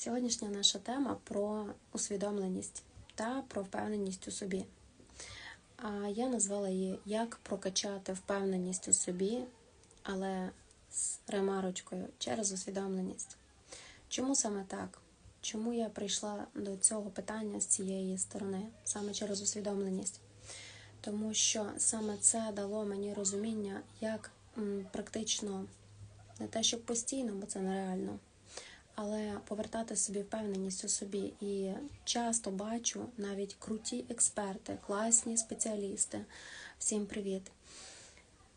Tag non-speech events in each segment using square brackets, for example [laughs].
Сьогоднішня наша тема про усвідомленість та про впевненість у собі. А я назвала її Як прокачати впевненість у собі, але з ремарочкою через усвідомленість. Чому саме так? Чому я прийшла до цього питання з цієї сторони, саме через усвідомленість? Тому що саме це дало мені розуміння, як практично не те, щоб постійно, бо це нереально, але повертати собі впевненість у собі. І часто бачу навіть круті експерти, класні спеціалісти. Всім привіт!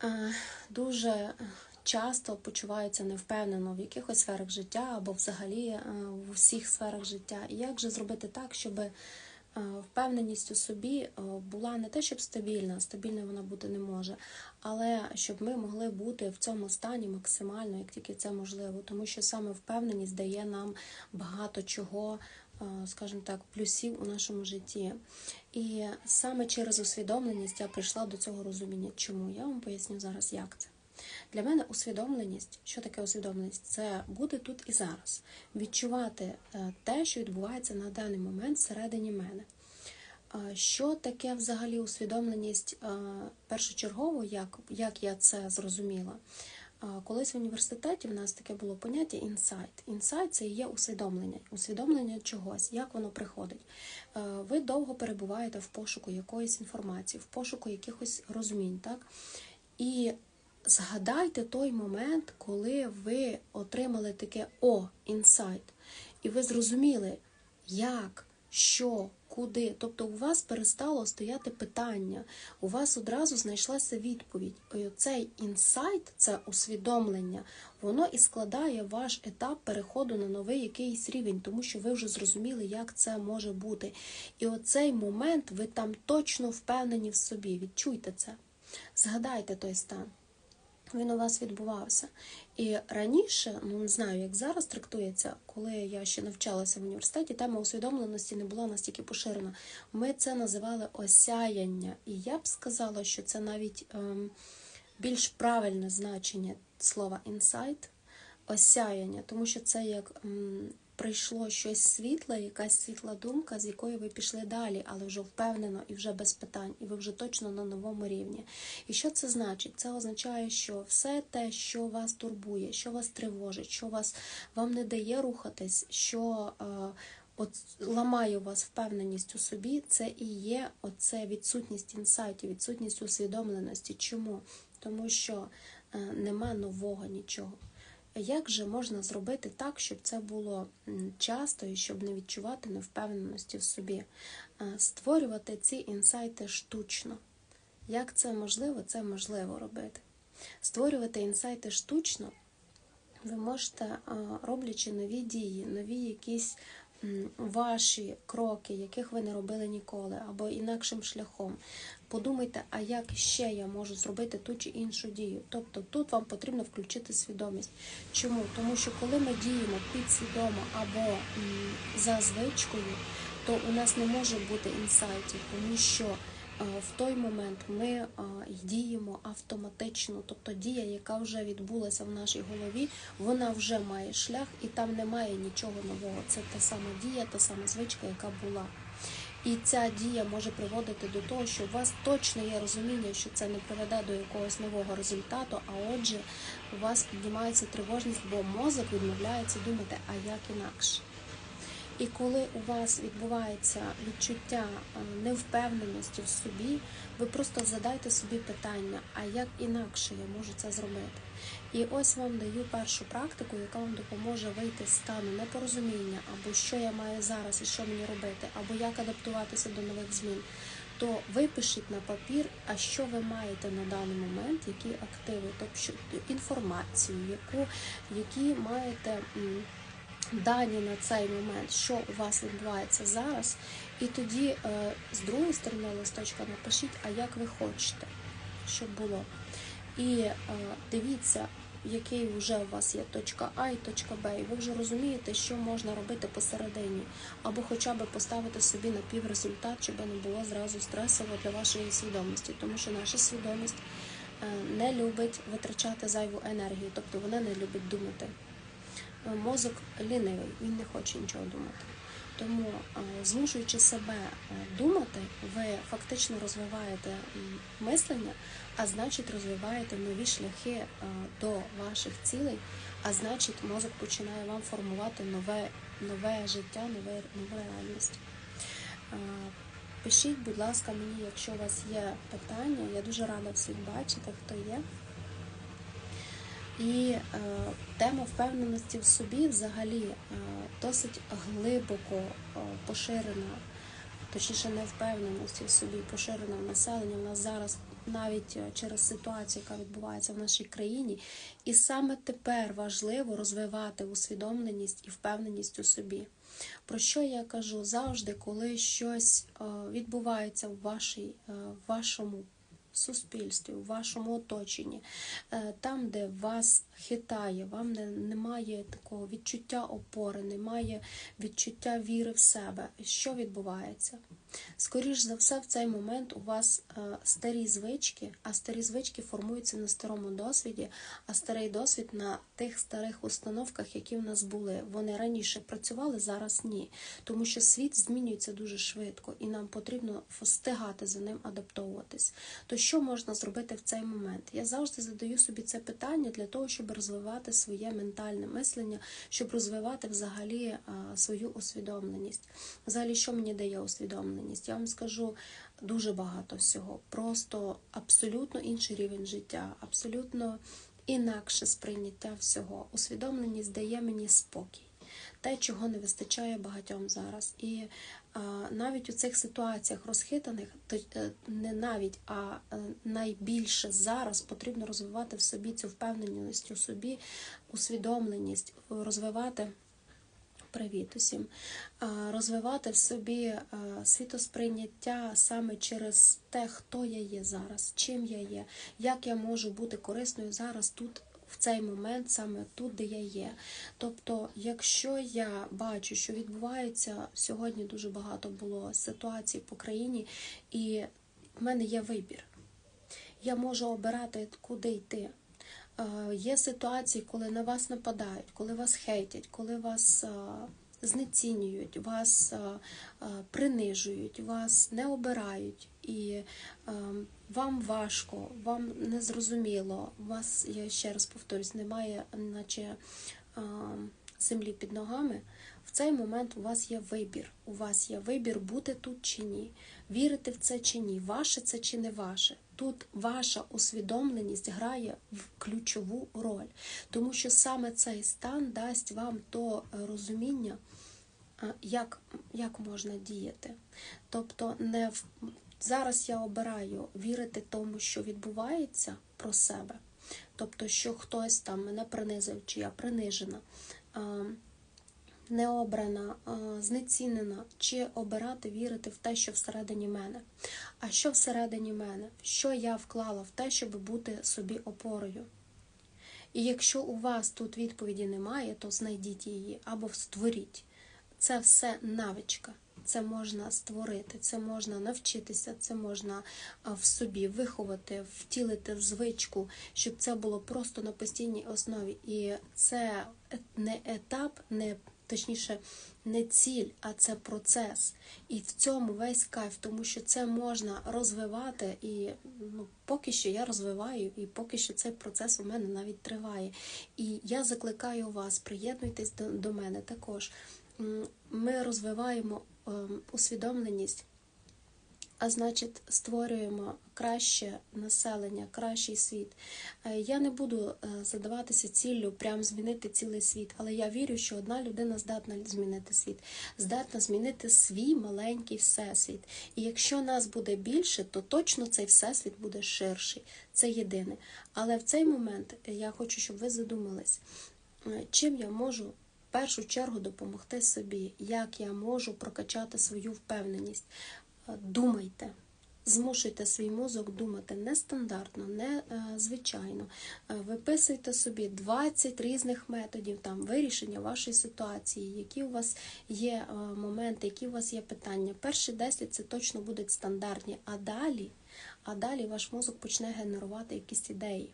Е, Дуже часто почуваються невпевнено в якихось сферах життя або взагалі е, в усіх сферах життя. І як же зробити так, щоб е, впевненість у собі е, була не те, щоб стабільна, стабільною вона бути не може, але щоб ми могли бути в цьому стані максимально, як тільки це можливо, тому що саме впевненість дає нам багато чого, е, скажімо так, плюсів у нашому житті. І саме через усвідомленість я прийшла до цього розуміння. Чому? Я вам поясню зараз, як це. Для мене усвідомленість, що таке усвідомленість? Це бути тут і зараз, відчувати е, те, що відбувається на даний момент всередині мене. Е, Що таке взагалі усвідомленість е, першочергово, як, як я це зрозуміла? Колись в університеті в нас таке було поняття інсайт. Інсайт це є усвідомлення, усвідомлення чогось, як воно приходить. Ви довго перебуваєте в пошуку якоїсь інформації, в пошуку якихось розумінь, так? І згадайте той момент, коли ви отримали таке о, інсайт, і ви зрозуміли, як, що, куди. Тобто у вас перестало стояти питання, у вас одразу знайшлася відповідь. І цей інсайт, це усвідомлення, воно і складає ваш етап переходу на новий якийсь рівень, тому що ви вже зрозуміли, як це може бути. І оцей момент ви там точно впевнені в собі. Відчуйте це. Згадайте той стан. Він у вас відбувався. І раніше, ну не знаю, як зараз трактується, коли я ще навчалася в університеті, тема усвідомленості не була настільки поширена. Ми це називали осяяння. І я б сказала, що це навіть ем, більш правильне значення слова інсайт, осяяння, тому що це як м, прийшло щось світле, якась світла думка, з якої ви пішли далі, але вже впевнено і вже без питань, і ви вже точно на новому рівні. І що це значить? Це означає, що все те, що вас турбує, що вас тривожить, що вас вам не дає рухатись, що е, от ламає у вас впевненість у собі, це і є оце відсутність інсайтів, відсутність усвідомленості. Чому? Тому що е, нема нового нічого. Як же можна зробити так, щоб це було часто і щоб не відчувати невпевненості в собі? Створювати ці інсайти штучно. Як це можливо? Це можливо робити. Створювати інсайти штучно ви можете, роблячи нові дії, нові якісь ваші кроки, яких ви не робили ніколи, або інакшим шляхом. Подумайте, а як ще я можу зробити ту чи іншу дію. Тобто тут вам потрібно включити свідомість. Чому? Тому що коли ми діємо підсвідомо або за звичкою, то у нас не може бути інсайтів, тому що е, в той момент ми е, діємо автоматично, тобто дія, яка вже відбулася в нашій голові, вона вже має шлях і там немає нічого нового. Це та сама дія, та сама звичка, яка була. І ця дія може приводити до того, що у вас точно є розуміння, що це не приведе до якогось нового результату, а отже, у вас піднімається тривожність, бо мозок відмовляється думати, а як інакше. І коли у вас відбувається відчуття е, невпевненості в собі, ви просто задайте собі питання, а як інакше я можу це зробити? І ось вам даю першу практику, яка вам допоможе вийти з стану непорозуміння, або що я маю зараз і що мені робити, або як адаптуватися до нових змін. То випишіть на папір, а що ви маєте на даний момент, які активи, тобто інформацію, яку, які маєте. Дані на цей момент, що у вас відбувається зараз, і тоді е, з другої сторони листочка напишіть, а як ви хочете, щоб було. І е, дивіться, який вже у вас є точка А і точка Б, і ви вже розумієте, що можна робити посередині, або хоча б поставити собі на піврезультат, щоб не було зразу стресово для вашої свідомості, тому що наша свідомість е, не любить витрачати зайву енергію, тобто вона не любить думати. Е, мозок лінивий, він не хоче нічого думати. Тому, е, змушуючи себе е, думати, ви фактично розвиваєте мислення, а значить розвиваєте нові шляхи до ваших цілей, а значить мозок починає вам формувати нове, нове життя, нове, нову реальність. Пишіть, будь ласка, мені, якщо у вас є питання. Я дуже рада всіх бачити, хто є. І е, тема впевненості в собі взагалі е, досить глибоко е, поширена, точніше, не впевненості в собі поширена в населенні. У нас зараз навіть е, через ситуацію, яка відбувається в нашій країні. І саме тепер важливо розвивати усвідомленість і впевненість у собі. Про що я кажу завжди, коли щось е, відбувається в, вашій, е, в вашому суспільстві, в вашому оточенні, е, там, де вас хитає, вам не, немає такого відчуття опори, немає відчуття віри в себе. Що відбувається? Скоріш за все, в цей момент у вас е, старі звички, а старі звички формуються на старому досвіді, а старий досвід на тих старих установках, які в нас були. Вони раніше працювали, зараз ні. Тому що світ змінюється дуже швидко, і нам потрібно встигати за ним адаптовуватись. То що можна зробити в цей момент? Я завжди задаю собі це питання для того, щоб розвивати своє ментальне мислення, щоб розвивати взагалі свою усвідомленість. Взагалі, що мені дає усвідомленість? Я вам скажу дуже багато всього. Просто абсолютно інший рівень життя, абсолютно інакше сприйняття всього. Усвідомленість дає мені спокій. Те, чого не вистачає багатьом зараз. І навіть у цих ситуаціях розхитаних, е, не навіть, а е, найбільше зараз потрібно розвивати в собі цю впевненість у собі, усвідомленість, розвивати. Привіт усім. Розвивати в собі світосприйняття саме через те, хто я є зараз, чим я є, як я можу бути корисною зараз тут. В цей момент, саме тут, де я є. Тобто, якщо я бачу, що відбувається сьогодні дуже багато було ситуацій по країні, і в мене є вибір. Я можу обирати, куди йти. Е, Є ситуації, коли на вас нападають, коли вас хейтять, коли вас е, знецінюють, вас е, принижують, вас не обирають, і е, вам важко, вам незрозуміло, у вас, я ще раз повторюсь, немає, наче землі під ногами. В цей момент у вас є вибір. У вас є вибір бути тут чи ні, вірити в це чи ні, ваше це чи не ваше. Тут ваша усвідомленість грає в ключову роль, тому що саме цей стан дасть вам то е, розуміння, як, як можна діяти. Тобто, не в... зараз я обираю вірити тому, що відбувається про себе, тобто, що хтось там мене принизив, чи я принижена. Не обрана, знецінена, чи обирати вірити в те, що всередині мене. А що всередині мене? Що я вклала в те, щоб бути собі опорою? І якщо у вас тут відповіді немає, то знайдіть її або створіть. Це все навичка. Це можна створити, це можна навчитися, це можна в собі виховати, втілити в звичку, щоб це було просто на постійній основі. І це не етап, не точніше, не ціль, а це процес. І в цьому весь кайф, тому що це можна розвивати, і ну, поки що я розвиваю, і поки що цей процес у мене навіть триває. І я закликаю вас, приєднуйтесь до, до мене також. Ми розвиваємо усвідомленість. А значить, створюємо краще населення, кращий світ. Е, Я не буду е, задаватися ціллю прям змінити цілий світ, але я вірю, що одна людина здатна змінити світ, здатна змінити свій маленький всесвіт. І якщо нас буде більше, то точно цей всесвіт буде ширший. Це єдине. Але в цей момент я хочу, щоб ви задумались, е, чим я можу першу чергу допомогти собі, як я можу прокачати свою впевненість. Е, Думайте, змушуйте свій мозок думати нестандартно, не е. Е, Виписуйте собі 20 різних методів там вирішення вашої ситуації, які у вас є моменти, які у вас є питання. Перші 10 це точно будуть стандартні, а далі, а далі ваш мозок почне генерувати якісь ідеї.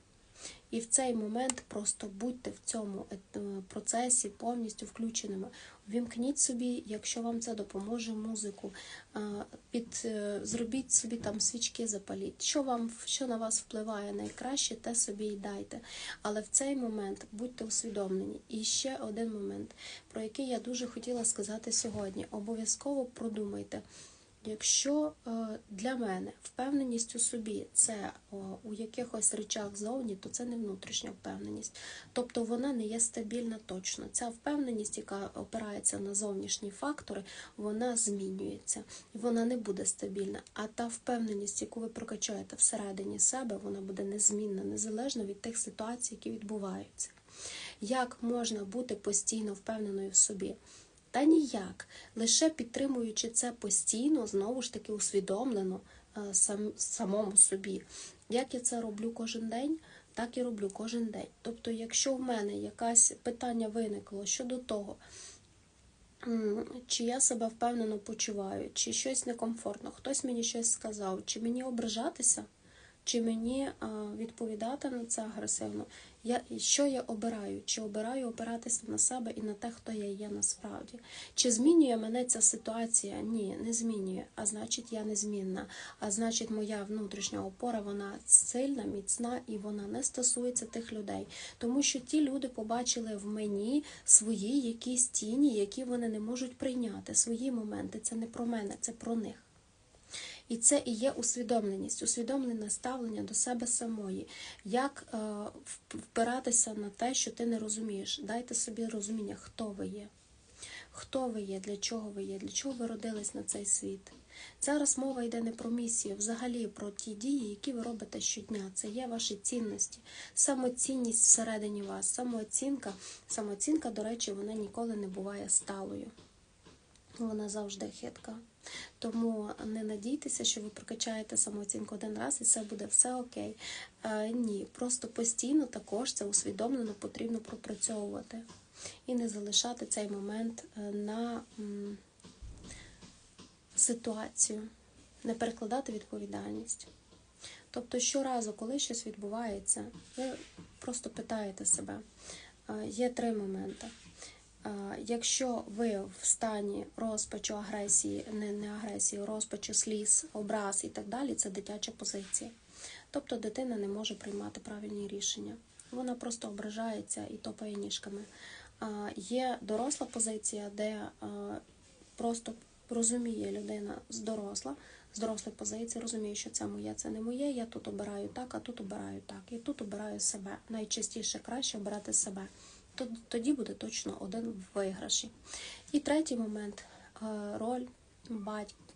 І в цей момент просто будьте в цьому е, процесі повністю включеними. Вімкніть собі, якщо вам це допоможе, музику, під, е, зробіть собі там свічки запаліть. Що вам що на вас впливає найкраще, те собі й дайте. Але в цей момент будьте усвідомлені. І ще один момент, про який я дуже хотіла сказати сьогодні. Обов'язково продумайте. Якщо е, для мене впевненість у собі це у якихось речах зовні, то це не внутрішня впевненість. Тобто вона не є стабільна точно. Ця впевненість, яка опирається на зовнішні фактори, вона змінюється і вона не буде стабільна. А та впевненість, яку ви прокачаєте всередині себе, вона буде незмінна, незалежно від тих ситуацій, які відбуваються. Як можна бути постійно впевненою в собі? Та ніяк, лише підтримуючи це постійно, знову ж таки усвідомлено е, сам, самому собі. Як я це роблю кожен день, так і роблю кожен день. Тобто, якщо в мене якесь питання виникло щодо того, чи я себе впевнено почуваю, чи щось некомфортно, хтось мені щось сказав, чи мені ображатися, чи мені е, відповідати на це агресивно, я, що я обираю? Чи обираю опиратися на себе і на те, хто я є насправді? Чи змінює мене ця ситуація? Ні, не змінює. А значить, я незмінна. А значить, моя внутрішня опора вона сильна, міцна і вона не стосується тих людей. Тому що ті люди побачили в мені свої якісь тіні, які вони не можуть прийняти. Свої моменти. Це не про мене, це про них. І це і є усвідомленість, усвідомлене ставлення до себе самої, як е, впиратися на те, що ти не розумієш. Дайте собі розуміння, хто ви є, хто ви є, для чого ви є, для чого ви родились на цей світ. Зараз мова йде не про місію, взагалі про ті дії, які ви робите щодня. Це є ваші цінності, самоцінність всередині вас, самооцінка. Самооцінка, до речі, вона ніколи не буває сталою. Вона завжди хитка. Тому не надійтеся, що ви прокачаєте самооцінку один раз і все буде все окей. Е, ні, просто постійно також це усвідомлено потрібно пропрацьовувати і не залишати цей момент е, на ситуацію, не перекладати відповідальність. Тобто, щоразу, коли щось відбувається, ви просто питаєте себе. Е, є три моменти. Якщо ви в стані розпачу агресії, не, не агресії, розпачу, сліз, образ і так далі, це дитяча позиція. Тобто дитина не може приймати правильні рішення. Вона просто ображається і топає ніжками. Є доросла позиція, де просто розуміє людина з доросла, з дорослої позиції, розуміє, що це моє, це не моє, я тут обираю так, а тут обираю так, і тут обираю себе. Найчастіше краще обирати себе тоді буде точно один в виграші. І третій момент е, роль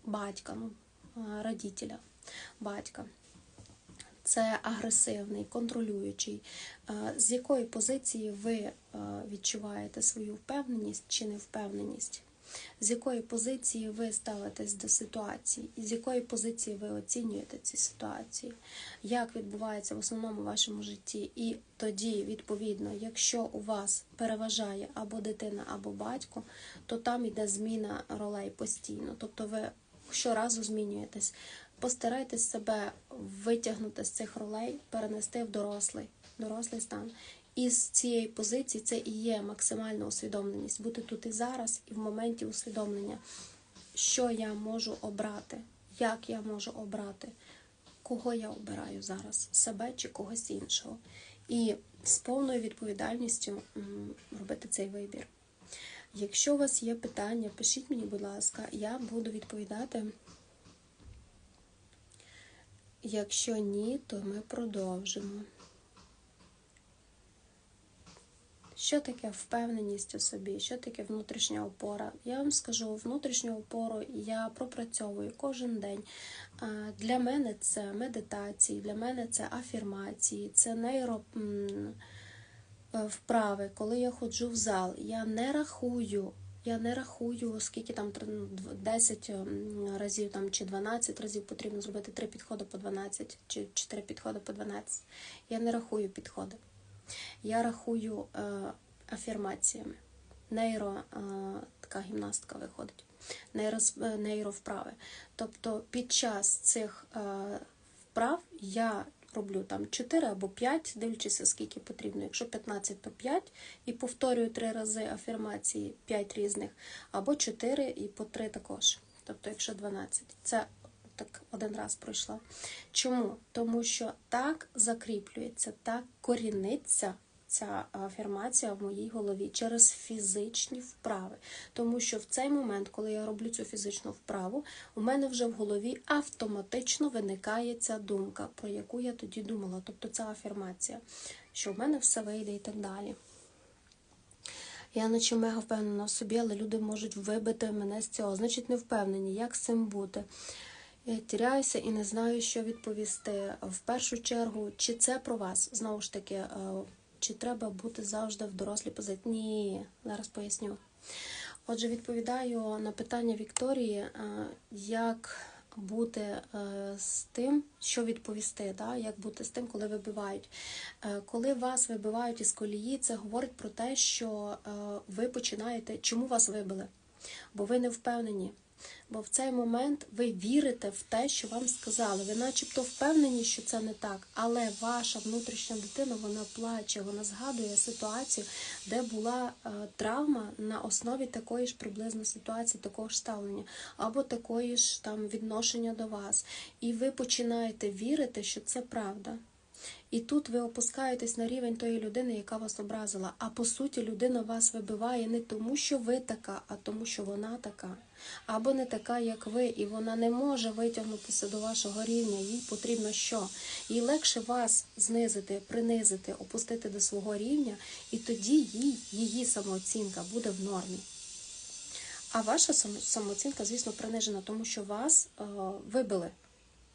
батька, ну, е, родителя, батька. Це агресивний, контролюючий, е, з якої позиції ви відчуваєте свою впевненість чи невпевненість з якої позиції ви ставитесь до ситуації, і з якої позиції ви оцінюєте ці ситуації, як відбувається в основному в вашому житті. І тоді, відповідно, якщо у вас переважає або дитина, або батько, то там йде зміна ролей постійно. Тобто ви щоразу змінюєтесь. Постарайтесь себе витягнути з цих ролей, перенести в дорослий, дорослий стан. І з цієї позиції це і є максимальна усвідомленість бути тут і зараз, і в моменті усвідомлення, що я можу обрати, як я можу обрати, кого я обираю зараз, себе чи когось іншого. І з повною відповідальністю робити цей вибір. Якщо у вас є питання, пишіть мені, будь ласка, я буду відповідати. Якщо ні, то ми продовжимо. Що таке впевненість у собі, що таке внутрішня опора? Я вам скажу, внутрішню опору я пропрацьовую кожен день. Для мене це медитації, для мене це афірмації, це нейро е, вправи. Коли я ходжу в зал, я не рахую. Я не рахую, скільки там 10 разів там, чи 12 разів потрібно зробити 3 підходи по 12 чи 4 підходи по 12. Я не рахую підходи. Я рахую е, афірмаціями. Нейро, е, така гімнастика виходить, нейро, е, нейровправи. Тобто під час цих вправ я роблю там 4 або 5, дивлячись, скільки потрібно. Якщо 15, то 5 і повторюю 3 рази афірмації 5 різних, або 4 і по 3 також. Тобто, якщо 12. Це так один раз пройшла. Чому? Тому що так закріплюється, так коріниться ця афірмація в моїй голові через фізичні вправи. Тому що в цей момент, коли я роблю цю фізичну вправу, у мене вже в голові автоматично виникає ця думка, про яку я тоді думала. Тобто ця афірмація, що в мене все вийде і так далі. Я наче мега впевнена в собі, але люди можуть вибити мене з цього. Значить, не впевнені, як з цим бути. Я тіряюся і не знаю, що відповісти. В першу чергу, чи це про вас? Знову ж таки, е, чи треба бути завжди в дорослій позиції? Ні, зараз поясню. Отже, відповідаю на питання Вікторії, е, як бути е, з тим, що відповісти, да? як бути з тим, коли вибивають. Коли вас вибивають із колії, це говорить про те, що ви починаєте, чому вас вибили? Бо ви не впевнені. Бо в цей момент ви вірите в те, що вам сказали. Ви начебто впевнені, що це не так, але ваша внутрішня дитина вона плаче, вона згадує ситуацію, де була е, травма на основі такої ж приблизно ситуації, такого ж ставлення, або такої ж там відношення до вас. І ви починаєте вірити, що це правда. І тут ви опускаєтесь на рівень тої людини, яка вас образила. А по суті, людина вас вибиває не тому, що ви така, а тому, що вона така. Або не така, як ви, і вона не може витягнутися до вашого рівня. Їй потрібно що? Їй легше вас знизити, принизити, опустити до свого рівня, і тоді їй, її самооцінка буде в нормі. А ваша самооцінка, звісно, принижена, тому що вас е, вибили.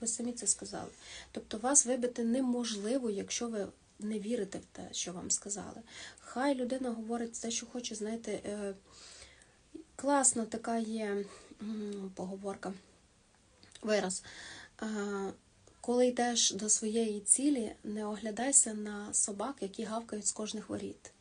Ви самі це сказали. Тобто вас вибити неможливо, якщо ви не вірите в те, що вам сказали. Хай людина говорить те, що хоче, знаєте, е, класна така є поговорка, вираз. Коли йдеш до своєї цілі, не оглядайся на собак, які гавкають з кожних воріт.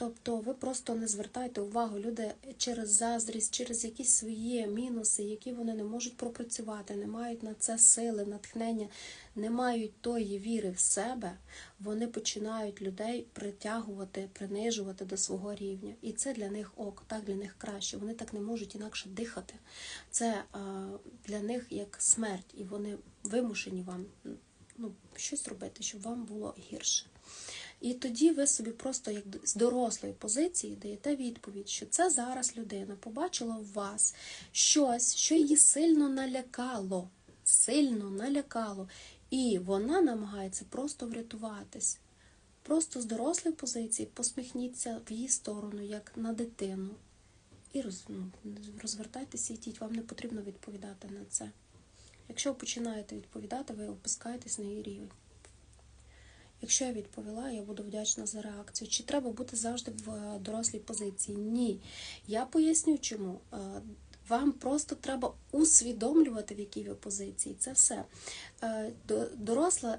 Тобто ви просто не звертайте увагу, люди через заздрість, через якісь свої мінуси, які вони не можуть пропрацювати, не мають на це сили, натхнення, не мають тої віри в себе, вони починають людей притягувати, принижувати до свого рівня. І це для них ок, так для них краще. Вони так не можуть інакше дихати. Це а, для них як смерть, і вони вимушені вам ну, щось робити, щоб вам було гірше. І тоді ви собі просто як з дорослої позиції даєте відповідь, що це зараз людина побачила в вас щось, що її сильно налякало, сильно налякало, і вона намагається просто врятуватись. Просто з дорослої позиції посміхніться в її сторону, як на дитину. І роз, ну, розвертайтеся і йдіть, вам не потрібно відповідати на це. Якщо ви починаєте відповідати, ви опускаєтесь на її рівень. Якщо я відповіла, я буду вдячна за реакцію. Чи треба бути завжди в е, дорослій позиції? Ні. Я поясню, чому. Е, Вам просто треба усвідомлювати, в якій ви позиції. Це все. Е, Доросла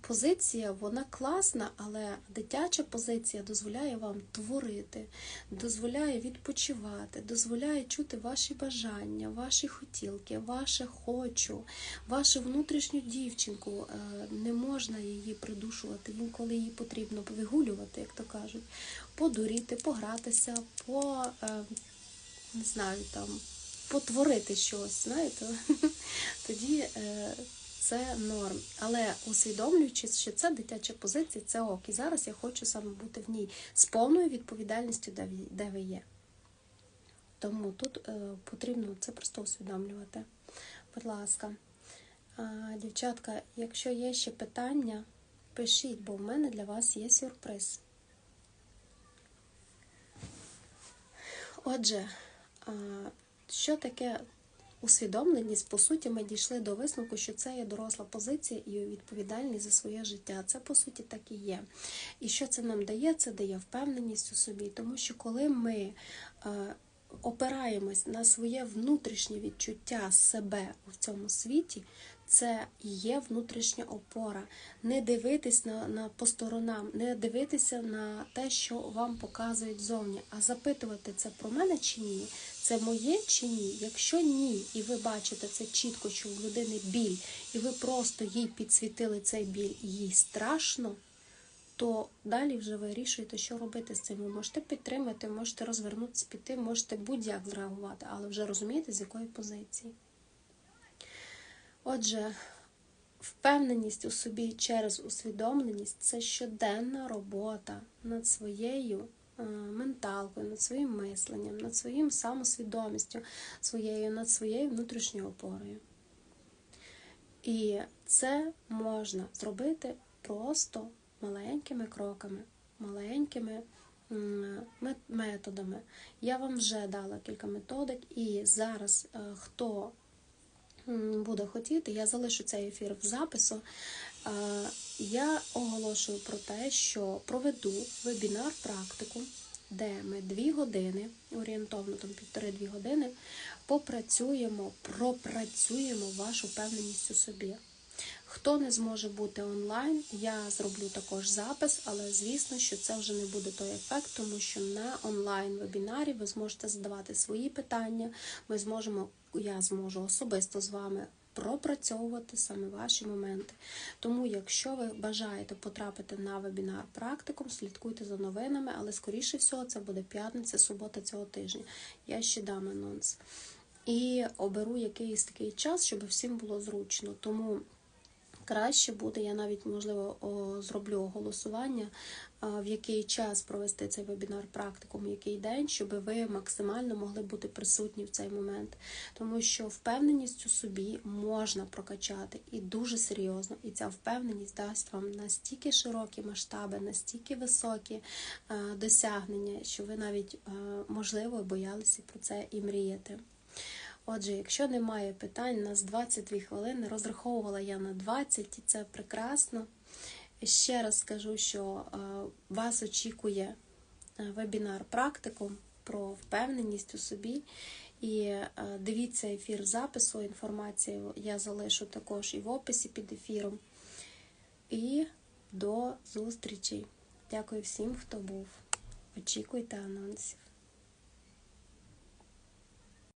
позиція, вона класна, але дитяча позиція дозволяє вам творити, дозволяє відпочивати, дозволяє чути ваші бажання, ваші хотілки, ваше хочу, вашу внутрішню дівчинку. Е, Не можна її придушувати, інколи її потрібно вигулювати, як то кажуть, подуріти, погратися, по е, не знаю там. Потворити щось, знаєте, [laughs] тоді е, це норм. Але усвідомлюючи, що це дитяча позиція, це ок. І зараз я хочу саме бути в ній з повною відповідальністю, де ви, є. Тому тут е, потрібно це просто усвідомлювати. Будь ласка, дівчатка, якщо є ще питання, пишіть, бо в мене для вас є сюрприз. Отже, що таке усвідомленість? По суті, ми дійшли до висновку, що це є доросла позиція і відповідальність за своє життя. Це по суті так і є. І що це нам дає? Це дає впевненість у собі, тому що коли ми е, опираємось на своє внутрішнє відчуття себе в цьому світі, це є внутрішня опора. Не дивитись на, на по сторонам, не дивитися на те, що вам показують зовні, а запитувати це про мене чи ні, це моє чи ні. Якщо ні, і ви бачите це чітко, що у людини біль, і ви просто їй підсвітили цей біль, і їй страшно. То далі вже вирішуєте, що робити з цим. Ви можете підтримати, можете розвернутися, піти, можете будь-як зреагувати, але вже розумієте, з якої позиції. Отже, впевненість у собі через усвідомленість це щоденна робота над своєю менталкою, над своїм мисленням, над своїм самосвідомістю, своєю, над своєю внутрішньою опорою. І це можна зробити просто маленькими кроками, маленькими методами. Я вам вже дала кілька методик, і зараз е, хто буде хотіти, я залишу цей ефір в запису. Я оголошую про те, що проведу вебінар практику, де ми дві години, орієнтовно там півтори-дві години, попрацюємо, пропрацюємо вашу впевненість у собі. Хто не зможе бути онлайн, я зроблю також запис, але звісно, що це вже не буде той ефект, тому що на онлайн-вебінарі ви зможете задавати свої питання. Ми зможемо, я зможу особисто з вами пропрацьовувати саме ваші моменти. Тому, якщо ви бажаєте потрапити на вебінар практикум, слідкуйте за новинами, але скоріше всього це буде п'ятниця, субота цього тижня. Я ще дам анонс. І оберу якийсь такий час, щоб всім було зручно. Тому краще буде, я навіть, можливо, зроблю голосування, в який час провести цей вебінар практикум, який день, щоб ви максимально могли бути присутні в цей момент. Тому що впевненість у собі можна прокачати і дуже серйозно. І ця впевненість дасть вам настільки широкі масштаби, настільки високі досягнення, що ви навіть, можливо, боялися про це і мріяти. Отже, якщо немає питань, у нас 22 хвилини. Розраховувала я на 20, і це прекрасно. Ще раз скажу, що е, вас очікує е, вебінар практикум про впевненість у собі. І е, дивіться ефір запису, інформацію я залишу також і в описі під ефіром. І до зустрічі. Дякую всім, хто був. Очікуйте анонсів.